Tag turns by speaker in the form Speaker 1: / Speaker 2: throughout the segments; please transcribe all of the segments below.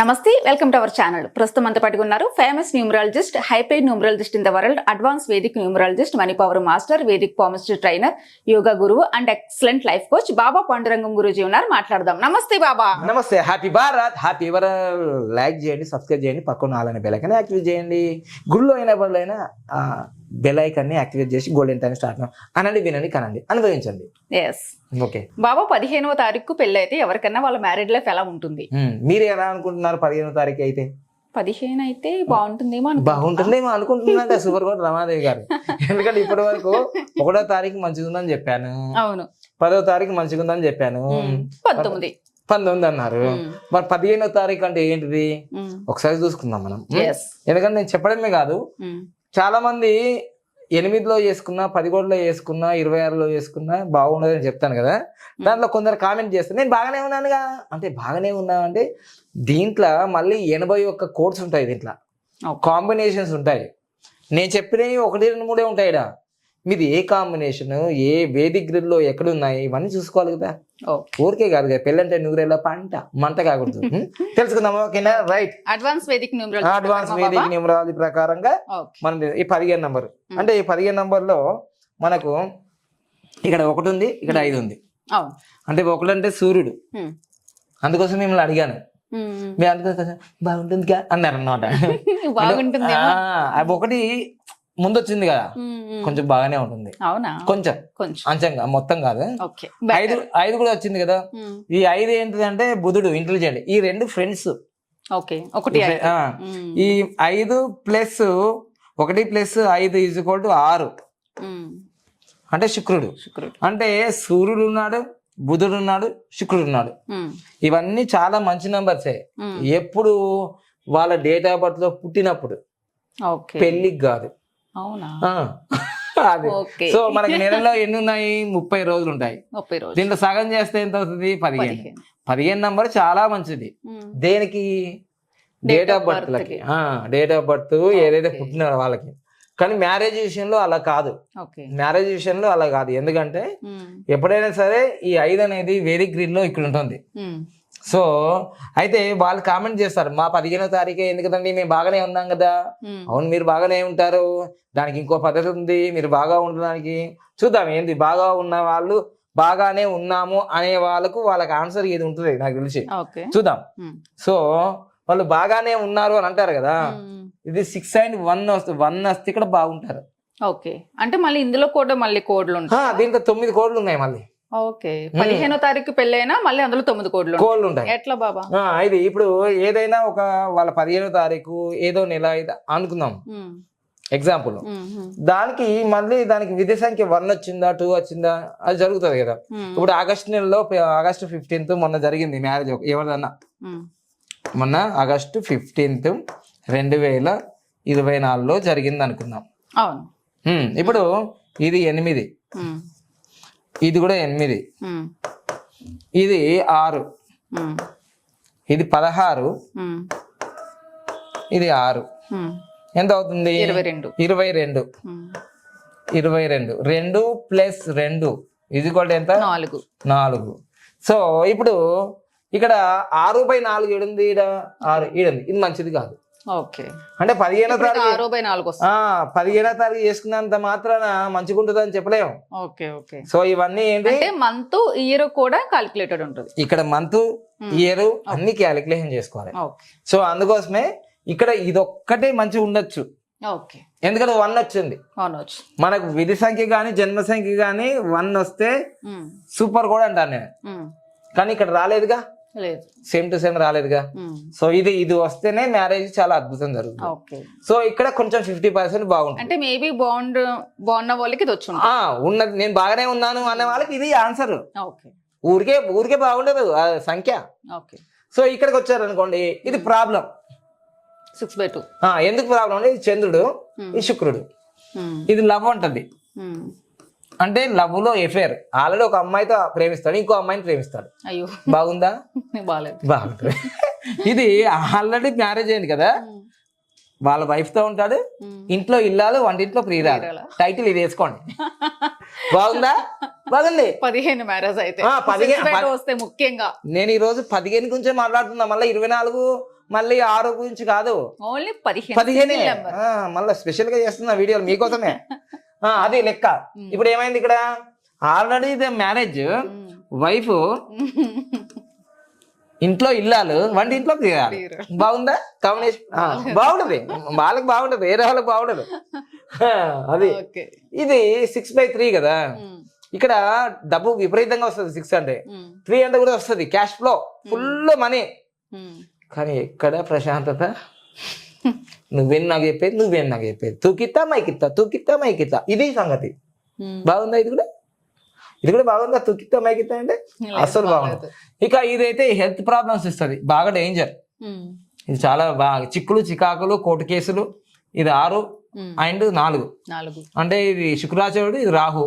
Speaker 1: నమస్తే welcome to our channel. ప్రస్తుతం అంత పట్టుకున్నారు famous numerologist హైపే numerologist in the world advance vedic numerologist money power master vedic palmistry trainer yoga గురువు and excellent life coach Baba Pandurangam Guruji ఉన్నారు. మాట్లాడదాం. నమస్తే బాబా.
Speaker 2: నమస్తే. హ్యాపీ భారత్ హ్యాపీ ఎవరు లైక్ చేయండి సబ్స్క్రైబ్ చేయండి పక్కన ఆలని బెలకనే యాక్టివేట్ చేయండి. గుళ్ళో అయినా వాళ్ళైనా బెల్ ఐకాన్ని యాక్టివేట్ చేసి గోల్డెన్ టైం స్టార్ట్ అనండి వినండి కనండి అనుభవించండి.
Speaker 1: ఎస్
Speaker 2: ఓకే
Speaker 1: బాబా పదిహేనవ తారీఖు పెళ్ళి అయితే ఎవరికైనా వాళ్ళ మ్యారేడ్ లైఫ్ ఎలా ఉంటుంది?
Speaker 2: ఉమ్, మీరు ఎలా అనుకుంటున్నారు పదిహేనో తారీఖు అయితే?
Speaker 1: పదిహేను అయితే బాగుంటుందేమో.
Speaker 2: బాగుంటుందేమో అనుకుంటున్నాను సూపర్ కోట్ రమాదేవి గారు. ఎందుకంటే ఇప్పటి వరకు ఒకటో తారీఖు మంచిగా ఉందని చెప్పాను.
Speaker 1: అవును.
Speaker 2: పదో తారీఖు మంచిగా ఉందని చెప్పాను.
Speaker 1: ఉమ్, పంతొమ్మిది.
Speaker 2: పంతొమ్మిది అన్నారు.
Speaker 1: ఉమ్,
Speaker 2: మరి పదిహేనో తారీఖు అంటే ఏంటిది? ఒకసారి చూసుకుందాం మనం.
Speaker 1: Yes,
Speaker 2: ఎందుకంటే నేను చెప్పడమే కాదు.
Speaker 1: ఉమ్,
Speaker 2: చాలా మంది ఎనిమిదిలో చేసుకున్నా పదిహేడులో చేసుకున్నా ఇరవై ఆరులో చేసుకున్నా బాగుండదని చెప్తాను కదా. దాంట్లో కొందరు కామెంట్ చేస్తారు నేను బాగానే ఉన్నానుగా. అంటే బాగానే ఉన్నా అంటే దీంట్లో మళ్ళీ ఎనభై ఒక్క కోడ్స్ ఉంటాయి దీంట్లో. కాంబినేషన్స్ ఉంటాయి. నేను చెప్పినవి ఒకటి రెండు మూడే ఉంటాయిడా? మీది ఏ కాంబినేషన్ ఏ వేదిక్ గ్రిడ్లో ఎక్కడ ఉన్నాయి ఇవన్నీ చూసుకోవాలి కదా.
Speaker 1: ఓకే
Speaker 2: ఊరికే కాదు కదా పెళ్ళంటే నూరేళ్ళ పంట మంట కాకూడదు? తెలుసుకుందాం ఓకేనా? Right.
Speaker 1: Advance vedic
Speaker 2: advance vedic numerology ప్రకారంగా మనం ఈ పదిహేను నంబర్ అంటే ఈ పదిహేను నంబర్లో మనకు ఇక్కడ ఒకటి ఉంది ఇక్కడ ఐదు ఉంది. అంటే ఒకటి అంటే సూర్యుడు అందుకోసం మిమ్మల్ని అడిగాను. మీరు అందుకోసం బాగుంటుంది అన్నారు అనమాట ఒకటి ముందు వచ్చింది కదా కొంచెం బాగానే ఉంటుంది.
Speaker 1: అవునా?
Speaker 2: కొంచెం.
Speaker 1: కొంచెం.
Speaker 2: అంచంగా మొత్తం కాదు. ఐదు ఐదు కూడా వచ్చింది కదా. ఈ ఐదు ఏంటిదంటే బుధుడు ఇంటెలిజెంట్ ఈ రెండు ఫ్రెండ్స్
Speaker 1: ఓకే. ఒకటి
Speaker 2: ఈ ఐదు ప్లస్ ఒకటి ప్లస్ ఐదు ఈజ్ ఈక్వల్ టు ఆరు. అంటే శుక్రుడు.
Speaker 1: శుక్రుడు.
Speaker 2: అంటే సూర్యుడు ఉన్నాడు బుధుడు ఉన్నాడు శుక్రుడు ఉన్నాడు. ఇవన్నీ చాలా మంచి నంబర్సే ఎప్పుడు వాళ్ళ డేట్ ఆఫ్ బర్త్లో పుట్టినప్పుడు పెళ్ళికి కాదు. అదే. సో మనకి నెలలో ఎన్ని ఉన్నాయి ముప్పై రోజులు ఉంటాయి
Speaker 1: ముప్పై రోజులు.
Speaker 2: దీంట్లో సగం చేస్తే ఎంత అవుతుంది? పదిహేను.
Speaker 1: పదిహేను.
Speaker 2: నంబర్ చాలా మంచిది. దేనికి? డేట్ ఆఫ్ బర్త్ లకి. డేట్ ఆఫ్ బర్త్ ఏదైతే. పుట్టినారో వాళ్ళకి. కానీ మ్యారేజ్ విషయంలో అలా కాదు. మ్యారేజ్ విషయంలో అలా కాదు. ఎందుకంటే ఎప్పుడైనా సరే ఈ ఐదు అనేది వేదిక్ గ్రీన్లో ఇక్కడ ఉంటుంది. సో అయితే వాళ్ళు కామెంట్ చేస్తారు మా పదిహేనో తారీఖే ఎందుకంటే మేము బాగానే ఉన్నాం కదా. అవును మీరు బాగానే ఉంటారు. దానికి ఇంకో పద్ధతి ఉంది. మీరు బాగా ఉండడానికి చూద్దాం ఏంది? బాగా ఉన్న వాళ్ళు బాగానే ఉన్నాము అనే వాళ్ళకు వాళ్ళకి ఆన్సర్ ఏది ఉంటుంది? నాకు తెలిసి. చూద్దాం. సో వాళ్ళు బాగానే ఉన్నారు అని అంటారు కదా. ఇది సిక్స్ అండ్ వన్ వస్తుంది వన్ వస్తే ఇక్కడ బాగుంటారు.
Speaker 1: ఓకే. అంటే మళ్ళీ ఇందులో కూడా మళ్ళీ కోడ్లు ఉంటాయి?
Speaker 2: దీంట్లో తొమ్మిది కోడ్లు ఉన్నాయి మళ్ళీ.
Speaker 1: ఓకే. పదిహేనో తారీఖు పెళ్ళైనా మళ్ళీ అందులో తొమ్మిది ఉంటాయి.
Speaker 2: కోడ్లు ఉంటాయి.
Speaker 1: ఎట్లా బాబా?
Speaker 2: ఇది ఇప్పుడు ఏదైనా ఒక వాళ్ళ పదిహేనో తారీఖు ఏదో నెల అనుకుందాం. ఎగ్జాంపుల్ దానికి మళ్ళీ దానికి విధి సంఖ్య వన్ వచ్చిందా టూ వచ్చిందా అది జరుగుతుంది కదా. ఇప్పుడు ఆగస్ట్ నెలలో ఆగస్టు ఫిఫ్టీన్త్ మొన్న జరిగింది మ్యారేజ్ ఎవరిదన్నా? మొన్న ఆగస్టు ఫిఫ్టీన్త్ రెండు వేల ఇరవై నాలుగులో జరిగింది అనుకుందాం
Speaker 1: అవును
Speaker 2: ఇప్పుడు ఇది ఎనిమిది. ఇది కూడా ఎనిమిది. ఇది ఆరు. ఇది పదహారు. ఇది ఆరు. ఎంత అవుతుంది?
Speaker 1: ఇరవై రెండు.
Speaker 2: ఇరవై రెండు. ఇరవై రెండు. రెండు ప్లస్ రెండు. ఇది కూడా ఎంత?
Speaker 1: నాలుగు.
Speaker 2: నాలుగు. సో ఇప్పుడు ఇక్కడ ఆరు బై నాలుగు ఏడుంది ఈడ? ఆరు. ఈడుంది. ఇది మంచిది కాదు. అంటే పదిహేనో తారీఖు పదిహేనో తారీఖు చేసుకున్నంత మాత్రాన మంచిగా ఉంటుందని చెప్పలేము
Speaker 1: ఓకే ఓకే.
Speaker 2: సో ఇవన్నీ ఏంటి?
Speaker 1: మంత్ ఇయర్ కూడా కాలిక్యులేటెడ్ ఉంటుంది.
Speaker 2: ఇక్కడ మంత్ ఇయర్ అన్ని క్యాలిక్యులేషన్ చేసుకోవాలి. సో అందుకోసమే ఇక్కడ ఇదొక్కటే మంచిగా ఉండొచ్చు.
Speaker 1: ఓకే.
Speaker 2: ఎందుకంటే వన్ వచ్చింది. మనకు విధి సంఖ్య కానీ జన్మ సంఖ్య కానీ వన్ వస్తే సూపర్ కూడా అంటాను నేను. కానీ ఇక్కడ రాలేదుగా?
Speaker 1: లేదు
Speaker 2: సేమ్ టు సేమ్ రాలేదుగా? సో ఇది ఇది వస్తేనే మ్యారేజ్ చాలా అద్భుతం జరుగుతుంది. సో ఇక్కడ కొంచెం ఫిఫ్టీ పర్సెంట్ బాగుంటుంది.
Speaker 1: అంటే మేబీ బాండ్ బాగున్న వాళ్ళకి ఇది వచ్చి ఉంటుంది
Speaker 2: ఉన్నది నేను బాగానే ఉన్నాను అనే వాళ్ళకి ఇది ఆన్సర్
Speaker 1: ఓకే
Speaker 2: ఊరికే ఊరికే బాగుండదు సంఖ్య. సో ఇక్కడికి వచ్చారు అనుకోండి ఇది ప్రాబ్లం
Speaker 1: సిక్స్ బై టూ
Speaker 2: ఎందుకు ప్రాబ్లం అంటే ఇది చంద్రుడు ఇది శుక్రుడు. ఇది లవ్ అంటది. అంటే లవ్లో ఎఫేర్ ఆల్రెడీ ఒక అమ్మాయితో ప్రేమిస్తాడు ఇంకో అమ్మాయిని ప్రేమిస్తాడు.
Speaker 1: అయ్యో.
Speaker 2: బాగుందా?
Speaker 1: బాగాలేదు.
Speaker 2: బాగుంటుంది ఇది ఆల్రెడీ మ్యారేజ్ అయింది కదా? వాళ్ళ వైఫ్తో ఉంటాడు ఇంట్లో ఇల్లాలు వంటింట్లో ప్రియురాలు. టైటిల్ ఇది వేసుకోండి. బాగుందా? బాగుంది.
Speaker 1: పదిహేను మ్యారేజ్ అయితే.
Speaker 2: పదిహేను-
Speaker 1: వస్తే ముఖ్యంగా.
Speaker 2: నేను ఈ రోజు పదిహేను గురించే మాట్లాడుతున్నా. మళ్ళీ ఇరవై నాలుగు మళ్ళీ ఆరు గురించి కాదు.
Speaker 1: ఓన్లీ పదిహేను
Speaker 2: పదిహేనే. మళ్ళీ స్పెషల్గా చేస్తున్న వీడియోలు మీకోసమే. అది లెక్క. ఇప్పుడు ఏమైంది ఇక్కడ? ఆల్రెడీ ఇది మ్యారేజ్. వైఫ్ ఇంట్లో ఇల్లాలు వంట ఇంట్లో తీరాలి
Speaker 1: తీరు.
Speaker 2: బాగుందా? కాంబినేషన్ బాగుంటది. వాళ్ళకి బాగుంటది వేరే వాళ్ళకి బాగుంటది ఆ, అది. ఇది సిక్స్ బై త్రీ కదా. ఇక్కడ డబ్బు విపరీతంగా వస్తుంది సిక్స్ అంటే. త్రీ అంటే కూడా వస్తుంది క్యాష్ ఫ్లో ఫుల్ మనీ. కానీ ఎక్కడ ప్రశాంతత? నువ్వేం నాకు చెప్పేది నువ్వేం నాకు చెప్పేది. తూకిత్తా మైకిత్తా తూకిత్తా మైకిత్తా. ఇది సంగతి. బాగుందా ఇది కూడా? ఇది కూడా బాగుందా? తూకిత్తా మైకిత్తా అంటే అస్సలు బాగుంది. ఇక ఇదైతే హెల్త్ ప్రాబ్లమ్స్ ఇస్తుంది. బాగా డేంజర్. ఇది చాలా బాగా చిక్కులు చికాకులు కోర్టు కేసులు. ఇది ఆరు. అండ్ నాలుగు. అంటే ఇది శుక్రాచార్యుడు ఇది రాహు.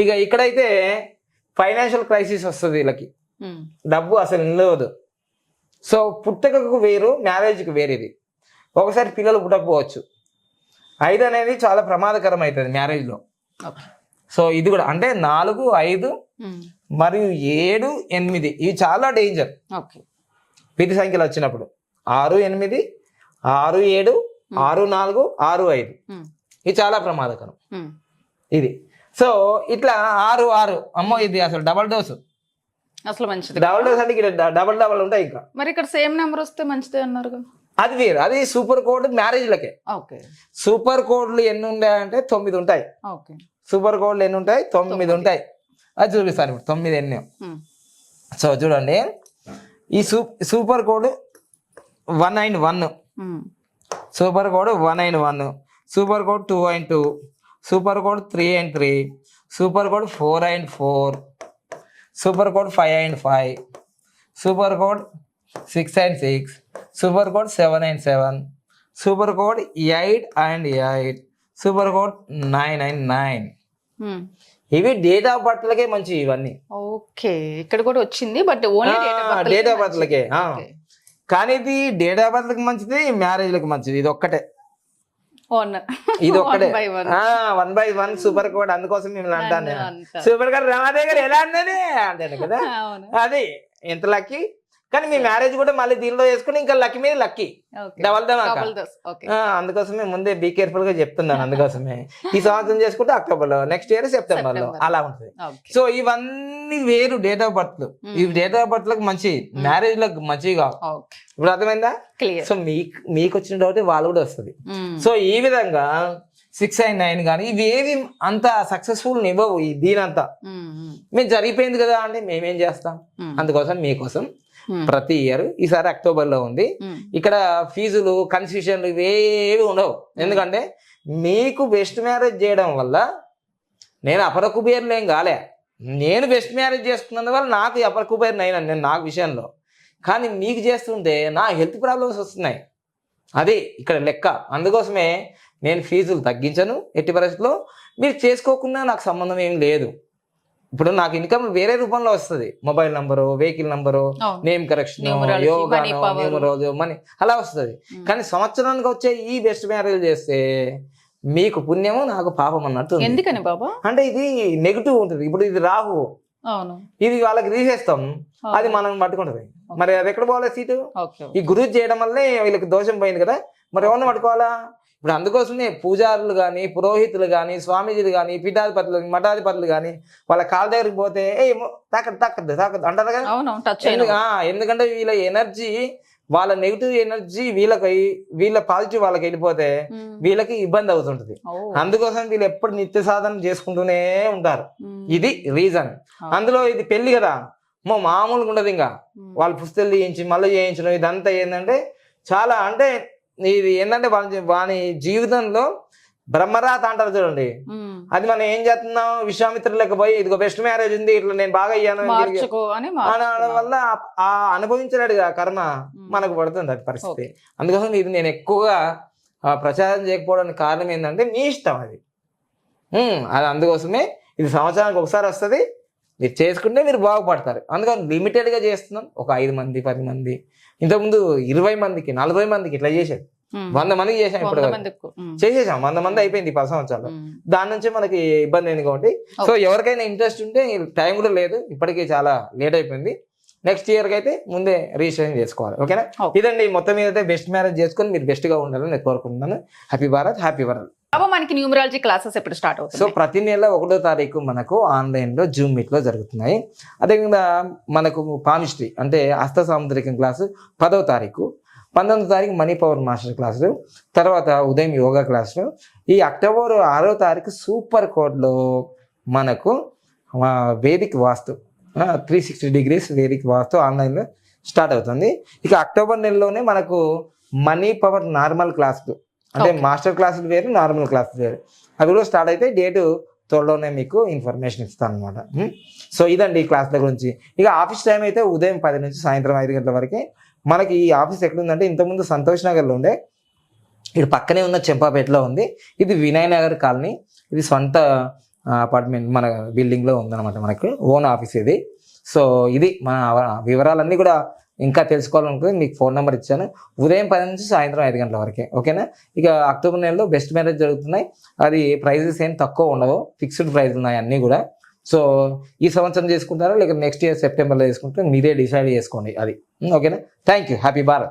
Speaker 2: ఇక ఇక్కడైతే ఫైనాన్షియల్ క్రైసిస్ వస్తుంది వీళ్ళకి.
Speaker 1: డబ్బు
Speaker 2: అసలు నిలవదు. సో పుట్టకకు వేరు మ్యారేజ్కి వేరు ఇది. ఒకసారి పిల్లలు పుట్టకపోవచ్చు ఐదు అనేది చాలా ప్రమాదకరం అవుతుంది మ్యారేజ్లో సో ఇది కూడా అంటే నాలుగు ఐదు. మరియు ఏడు ఎనిమిది. ఇవి చాలా డేంజర్. విధి సంఖ్యలు వచ్చినప్పుడు. ఆరు ఎనిమిది ఆరు ఏడు ఆరు నాలుగు ఆరు ఐదు. ఇది చాలా ప్రమాదకరం. ఇది. సో ఇట్లా ఆరు ఆరు. అమ్మో ఇది అసలు డబల్ డోసు.
Speaker 1: అసలు మంచిది.
Speaker 2: డబల్ డోస్ అంటే ఇక్కడ డబల్ డబల్ ఉంటాయి ఇంకా.
Speaker 1: మరి ఇక్కడ సేమ్ నెంబర్ వస్తే మంచిదే అన్నారు కదా
Speaker 2: అది వేరు అది సూపర్ కోడ్ మ్యారేజ్లకే
Speaker 1: ఓకే.
Speaker 2: సూపర్ కోడ్లు ఎన్ని ఉన్నాయంటే తొమ్మిది ఉంటాయి.
Speaker 1: ఓకే.
Speaker 2: సూపర్ కోడ్లు ఎన్ని ఉంటాయి? తొమ్మిది ఉంటాయి. అది చూపిస్తాను ఇప్పుడు. తొమ్మిది ఎన్ని. సో చూడండి. ఈ super code one and one. Super code one and one super code two and two super code three and three super code four and four super code five and five super code six and six super code seven and seven super code eight and eight super code nine and nine
Speaker 1: um.
Speaker 2: ఇవి date of బర్త్లకే మంచి ఇవన్నీ.
Speaker 1: Okay ఇక్కడ కూడా వచ్చింది but only
Speaker 2: date of బర్త్లకే ఆ. కానీ ఇది డేట్ ఆఫ్ బర్త్లకి మంచిది మ్యారేజ్లకి మంచిది. ఇది ఒక్కటే. ఇది ఒక్కటే.
Speaker 1: By one
Speaker 2: by one super code అందుకోసం మిమ్మల్ని అంటాను నేను. సూపర్ కోడ్ రమాదే గారు ఎలా అన్నది అంటాను కదా. అది ఎంత లక్కీ కానీ మీ మ్యారేజ్ కూడా మళ్ళీ దీనిలో చేసుకుని ఇంకా లక్కీ మీద లక్కీ డబల్ ధమాకా అందుకోసమే ముందే బీ కేర్ఫుల్గా చెప్తున్నాను అందుకోసమే. ఈ సంవత్సరం చేసుకుంటే అక్టోబర్లో నెక్స్ట్ ఇయర్
Speaker 1: సెప్టెంబర్లో.
Speaker 2: అలా ఉంటుంది. సో ఇవన్నీ వేరు డేట్ ఆఫ్ బర్త్ ఇవి డేట్ ఆఫ్ బర్త్లకు మంచి మ్యారేజ్లకు మంచివి కావు. ఇప్పుడు అర్థమైందా?
Speaker 1: క్లియర్
Speaker 2: సో మీకు మీకు వచ్చిన డౌట్ వాళ్ళు కూడా వస్తుంది. సో ఈ విధంగా సిక్స్ అండ్ నైన్ కానీ ఇవి ఏవి అంత సక్సెస్ఫుల్ ఇవ్వవు ఈ దీనంతా. మేము జరిగిపోయింది కదా అంటే మేమేం చేస్తాం? అందుకోసం మీకోసం ప్రతి ఇయర్. ఈసారి అక్టోబర్లో ఉంది ఇక్కడ ఫీజులు కన్సెషన్లు ఇవేవి ఉండవు. ఎందుకంటే మీకు బెస్ట్ మ్యారేజ్ చేయడం వల్ల నేను అపర కుబేర్లు ఏం కాలే. నేను బెస్ట్ మ్యారేజ్ చేసుకున్నందు వల్ల నాకు అపర కుబేర్ని అయినా నేను నాకు విషయంలో. కానీ మీకు చేస్తుంటే నా హెల్త్ ప్రాబ్లమ్స్ వస్తున్నాయి. అది ఇక్కడ లెక్క. అందుకోసమే నేను ఫీజులు తగ్గించను ఎట్టి పరిస్థితుల్లో. మీరు చేసుకోకుండా నాకు సంబంధం ఏం లేదు. ఇప్పుడు నాకు ఇన్కమ్ వేరే రూపంలో వస్తుంది. Mobile number vehicle number. Name correction. Numerology money అలా వస్తుంది. కానీ సంవత్సరానికి వచ్చే ఈ బెస్ట్ మ్యారేజ్ చేస్తే మీకు పుణ్యము నాకు పాపం అన్నట్టు.
Speaker 1: ఎందుకని బాబా?
Speaker 2: అంటే ఇది నెగిటివ్ ఉంటుంది. ఇప్పుడు ఇది రాహు. ఇది వాళ్ళకి తీసేస్తాం. అది మనం పట్టుకుంటది. మరి అది ఎక్కడ పోవాలి సీటు? ఈ గురువు చేయడం వల్లే వీళ్ళకి దోషం పోయింది కదా. మరి ఎవరిని పట్టుకోవాలా? ఇప్పుడు అందుకోసమే పూజారులు కానీ పురోహితులు కానీ స్వామీజీలు కానీ పీఠాధిపతులు మఠాధిపతులు కానీ వాళ్ళ కాళ్ళ దగ్గరికి పోతే ఏ తాకద్దు తాకద్దు తాకద్దు అంటారు కదా? ఎందుకంటే వీళ్ళ ఎనర్జీ వాళ్ళ నెగిటివ్ ఎనర్జీ వీళ్ళకి వీళ్ళ పాజిటివ్ వాళ్ళకి వెళ్ళిపోతే వీళ్ళకి ఇబ్బంది అవుతుంటది. అందుకోసం వీళ్ళు ఎప్పుడు నిత్య సాధన చేసుకుంటూనే ఉంటారు. ఇది రీజన్. అందులో ఇది పెళ్ళి కదా? మో మామూలుగా ఉండదు ఇంకా. వాళ్ళ పుస్తకాలు చేయించి మళ్ళీ చేయించడం ఇదంతా ఏంటంటే చాలా అంటే ఇది ఏంటంటే వాళ్ళ వాని జీవితంలో బ్రహ్మరాత అంటారు చూడండి. అది మనం ఏం చేస్తున్నాం? విశ్వామిత్రులకు పోయి ఇదిగో బెస్ట్ మ్యారేజ్ ఉంది ఇట్లా నేను బాగా అయ్యాను అనడం వల్ల ఆ- ఆ అనుభవించలేడు కదా కర్మ మనకు పడుతుంది అది పరిస్థితి. అందుకోసం ఇది నేను ఎక్కువగా ఆ, ప్రచారం చేయకపోవడానికి కారణం ఏంటంటే మీ ఇష్టం అది. అది అందుకోసమే ఇది సంవత్సరానికి ఒకసారి వస్తుంది. మీరు చేసుకుంటే మీరు బాగుపడతారు. అందుకని లిమిటెడ్గా చేస్తున్నాం. ఒక ఐదు మంది పది మంది. ఇంతకుముందు ఇరవై మందికి నలభై మందికి ఇట్లా చేసేది. వంద మందికి చేసాం ఇప్పుడు. చేసేసాం. వంద మంది అయిపోయింది పది సంవత్సరాలు. దాని నుంచి మనకి ఇబ్బంది అయింది కాబట్టి. సో ఎవరికైనా ఇంట్రెస్ట్ ఉంటే టైం కూడా లేదు. ఇప్పటికే చాలా లేట్ అయిపోయింది. నెక్స్ట్ ఇయర్కి అయితే ముందే రిజిస్ట్రేషన్ చేసుకోవాలి. ఓకేనా. ఇదండి. మొత్తం మీద అయితే బెస్ట్ మ్యారేజ్ చేసుకొని మీరు బెస్ట్గా ఉండాలని నేను కోరుకుంటున్నాను. హ్యాపీ భారత్ హ్యాపీ వరల్డ్
Speaker 1: మనకి న్యూమరాలజీ క్లాసెస్ ఎప్పుడు స్టార్ట్ అవుతుంది సో
Speaker 2: ప్రతి నెల ఒకటో తారీఖు మనకు ఆన్లైన్లో జూమ్ మీట్లో జరుగుతున్నాయి. అదేవిధంగా మనకు పామిస్ట్రీ అంటే హస్త సాముద్రికం క్లాసు పదవ తారీఖు పంతొమ్మిదో తారీఖు మనీ పవర్ మాస్టర్ క్లాసులు తర్వాత ఉదయం యోగా క్లాసులు. ఈ అక్టోబర్ ఆరో తారీఖు సూపర్ కోడ్లో మనకు వేదిక vedic vastu three sixty degrees vedic vastu ఆన్లైన్లో స్టార్ట్ అవుతుంది. ఇక అక్టోబర్ నెలలోనే మనకు మనీ పవర్ నార్మల్ క్లాసులు అంటే. మాస్టర్ క్లాసులు వేరు నార్మల్ క్లాసులు వేరు. అవి కూడా స్టార్ట్ అయితే డేటు త్వరలోనే మీకు ఇన్ఫర్మేషన్ ఇస్తాను అనమాట సో ఇదండి ఈ క్లాసుల గురించి. ఇక ఆఫీస్ టైం అయితే ఉదయం పది నుంచి సాయంత్రం ఐదు గంటల వరకే మనకి ఈ ఆఫీస్ ఎక్కడుందంటే ఇంతకుముందు సంతోష్ నగర్లో ఉండే ఇది పక్కనే ఉన్న చెంపాపేటలో ఉంది. ఇది వినయ్ నగర్ కాలనీ. ఇది సొంత అపార్ట్మెంట్ మన బిల్డింగ్లో ఉందన్నమాట మనకు ఓన్ ఆఫీస్ ఇది. సో ఇది మన వివరాలన్నీ కూడా ఇంకా తెలుసుకోవాలనుకుంటే మీకు ఫోన్ నెంబర్ ఇచ్చాను. ఉదయం పది నుంచి సాయంత్రం ఐదు గంటల వరకే. ఓకేనా? ఇక అక్టోబర్ నెలలో బెస్ట్ మ్యారేజ్ జరుగుతున్నాయి. అది ప్రైజెస్ ఏం తక్కువ ఉండవు. ఫిక్స్డ్ ప్రైస్ ఉన్నాయి అన్నీ కూడా. సో ఈ సంవత్సరం చేసుకుంటారా? లేక నెక్స్ట్ ఇయర్ సెప్టెంబర్లో చేసుకుంటే మీరే డిసైడ్ చేసుకోండి అది. ఓకేనా? Thank you happy Bharat.